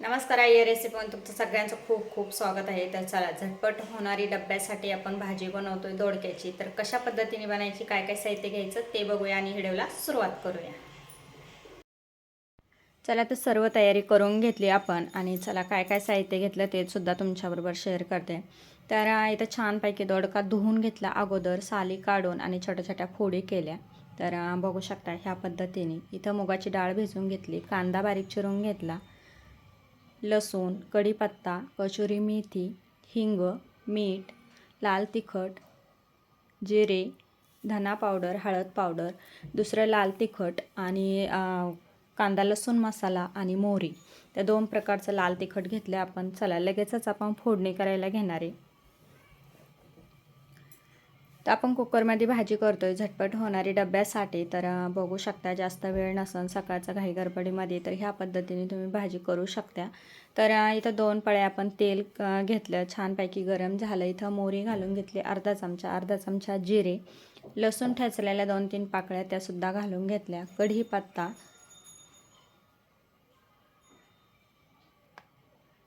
नमस्कार आई या रेसिपीमध्ये तुमचं सगळ्यांचं खूप खूप स्वागत आहे. तर चला झटपट होणारी डब्यासाठी आपण भाजी बनवतोय दोडक्याची. तर कशा पद्धतीने बनायची काय काय साहित्य घ्यायचं ते बघूया आणि व्हिडिओला सुरुवात करूया. चला तर सर्व तयारी करून घेतली आपण आणि चला काय काय साहित्य घेतलं ते सुद्धा तुमच्याबरोबर शेअर करते. तर इथं छानपैकी दोडका धुवून घेतला अगोदर साली काढून आणि छोट्या छोट्या फोडी केल्या. तर बघू शकता ह्या पद्धतीने. इथं मुगाची डाळ भिजवून घेतली कांदा बारीक चिरून घेतला. लसूण कढीपत्ता कचोरी मेथी हिंग मीठ लाल तिखट जिरे धना पावडर हळद पावडर दुसरं लाल तिखट आणि कांदा लसूण मसाला आणि मोहरी. त्या दोन प्रकारचं लाल तिखट घेतलं आपण. चला लगेचच आपण फोडणी करायला घेणार आहे. तर आपण कुकरमध्ये भाजी करतो आहे झटपट होणारी डब्यासाठी. तर बघू शकता जास्त वेळ नसन सकाळचा घाई गडबडीमध्ये तर ह्या पद्धतीने तुम्ही भाजी करू शकता. तर इथं दोन पळ्या आपण तेल घेतलं. छानपैकी गरम झालं. इथं मोहरी घालून घेतली. अर्धा चमचा अर्धा चमचा जिरे. लसूण ठेचलेल्या दोन तीन पाकळ्या त्यासुद्धा घालून घेतल्या. कढीपत्ता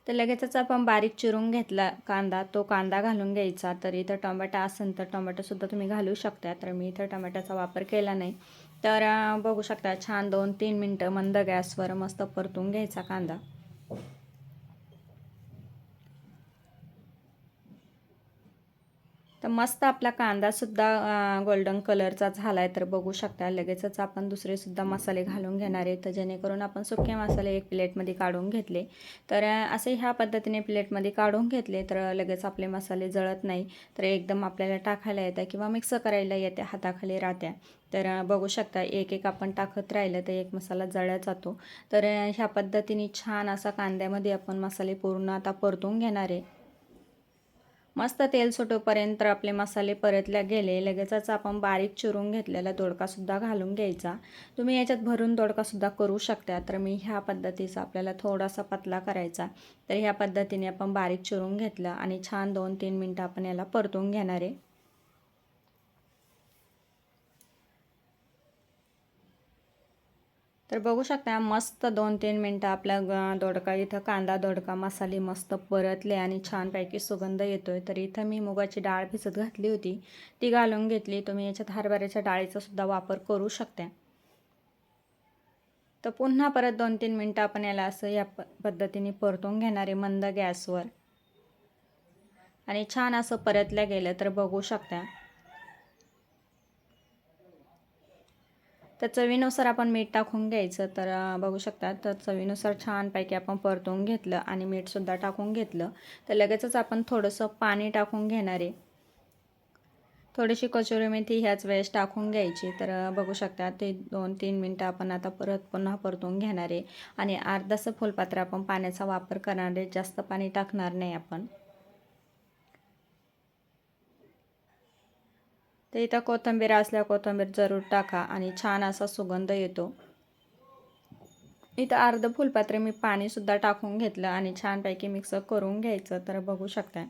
तर लगेचच आपण बारीक चिरून घेतला कांदा तो कांदा घालून घ्यायचा. तर इथं टोमॅटो असेल तर टोमॅटोसुद्धा तुम्ही घालू शकता. तर मी इथं टोमॅटोचा वापर केला नाही. तर बघू शकता छान दोन तीन मिनटं मंद गॅसवर मस्त परतून घ्यायचा कांदा. तर मस्त आपला कांदासुद्धा गोल्डन कलरचा झाला आहे तर बघू शकता. लगेचच आपण दुसरेसुद्धा मसाले घालून घेणार आहे. तर जेणेकरून आपण सुके मसाले एक प्लेटमध्ये काढून घेतले. तर असे ह्या पद्धतीने प्लेटमध्ये काढून घेतले तर लगेच आपले मसाले जळत नाही. तर एकदम आपल्याला टाकायला येतं किंवा मिक्स करायला येते हाताखाली राहत्या तर बघू शकता एक एक आपण टाकत राहिलं तर एक मसाला जळला जातो. तर ह्या पद्धतीने छान असा कांद्यामध्ये आपण मसाले पूर्ण आता परतून घेणार आहे. मस्त तेल सुटोपर्यंत आपले मसाले परतल्या गेले. लगेचच आपण बारीक चिरून घेतलेला दोडकासुद्धा घालून घ्यायचा. तुम्ही याच्यात भरून दोडकासुद्धा करू शकता. तर मी ह्या पद्धतीचा आपल्याला थोडासा पतला करायचा. तर ह्या पद्धतीने आपण बारीक चिरून घेतलं आणि छान दोन तीन मिनटं आपण याला परतून घेणार आहे. तर बघू शकता मस्त दोन तीन मिनटं आपला ग- दोडका इथं कांदा दोडका मसाले मस्त परतले आणि छानपैकी सुगंध येतोय. तर इथं मी मुगाची डाळ भिजत घातली होती. ती घालून घेतली. तुम्ही याच्यात हरभऱ्याच्या डाळीचा सुद्धा वापर करू शकता. तर पुन्हा परत दोन तीन मिनटं आपण याला असं या प पद्धतीने परतून घेणारे मंद गॅसवर. आणि छान असं परतल्या गेलं तर बघू शकता. तर चवीनुसार आपण मीठ टाकून घ्यायचं. तर बघू शकता तर चवीनुसार छानपैकी आपण परतून घेतलं आणि मीठसुद्धा टाकून घेतलं. तर लगेचच आपण थोडंसं पाणी टाकून घेणार आहे. थोडीशी कचोरी मेथी ह्याच वेळेस टाकून घ्यायची. तर बघू शकता ते दोन तीन मिनटं आपण आता परत पुन्हा परतून घेणार आहे. आणि अर्धासं फुलपात्र आपण पाण्याचा वापर करणार आहे. जास्त पाणी टाकणार नाही आपण. तर इथं कोथिंबीर असल्या कोथिंबीर जरूर टाका आणि छान असा सुगंध येतो. इथं अर्ध फुलपात्र मी पाणीसुद्धा टाकून घेतलं आणि छानपैकी मिक्स करून घ्यायचं तर बघू शकता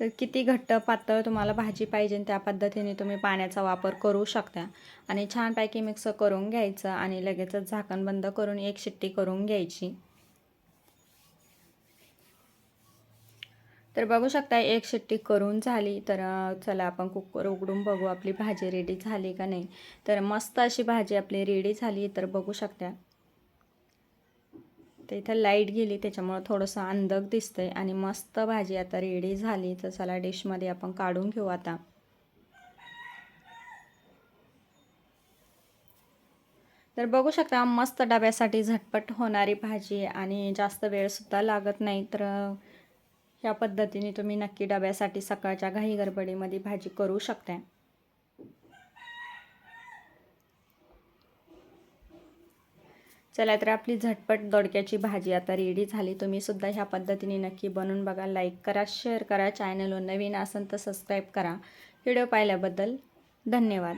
तर किती घट्ट पातळ तुम्हाला भाजी पाहिजे त्या पद्धतीने तुम्ही पाण्याचा वापर करू शकता आणि छानपैकी मिक्स करून घ्यायचं आणि लगेचच झाकण बंद करून एक शिट्टी करून घ्यायची. तर बघू शकता एक शिट्टी करून झाली. तर चला आपण कुकर उघडून बघू आपली भाजी रेडी झाली का नाही. तर मस्त अशी भाजी आपली रेडी झाली. तर बघू शकता तर इथं लाइट गेली. त्याच्यामुळं थोडंसं अंधक दिसतंय. आणि मस्त भाजी आता रेडी झाली. तर चला डिशमध्ये आपण काढून घेऊ आता. तर बघू शकता मस्त डब्यासाठी झटपट होणारी भाजी. आणि जास्त वेळसुद्धा लागत नाही. तर ह्या पद्धतीने तुम्ही नक्की डब्यासाठी सकाळच्या घाई गडबडीमध्ये भाजी करू शकता चला तर आपली झटपट दोडक्याची भाजी आता रेडी झाली. तुम्ही सुद्धा ह्या पद्धतीने नक्की बनवून बघा लाईक करा शेअर करा. चॅनलवर नवीन असेल तर सबस्क्राईब करा. व्हिडिओ पाहिल्याबद्दल धन्यवाद.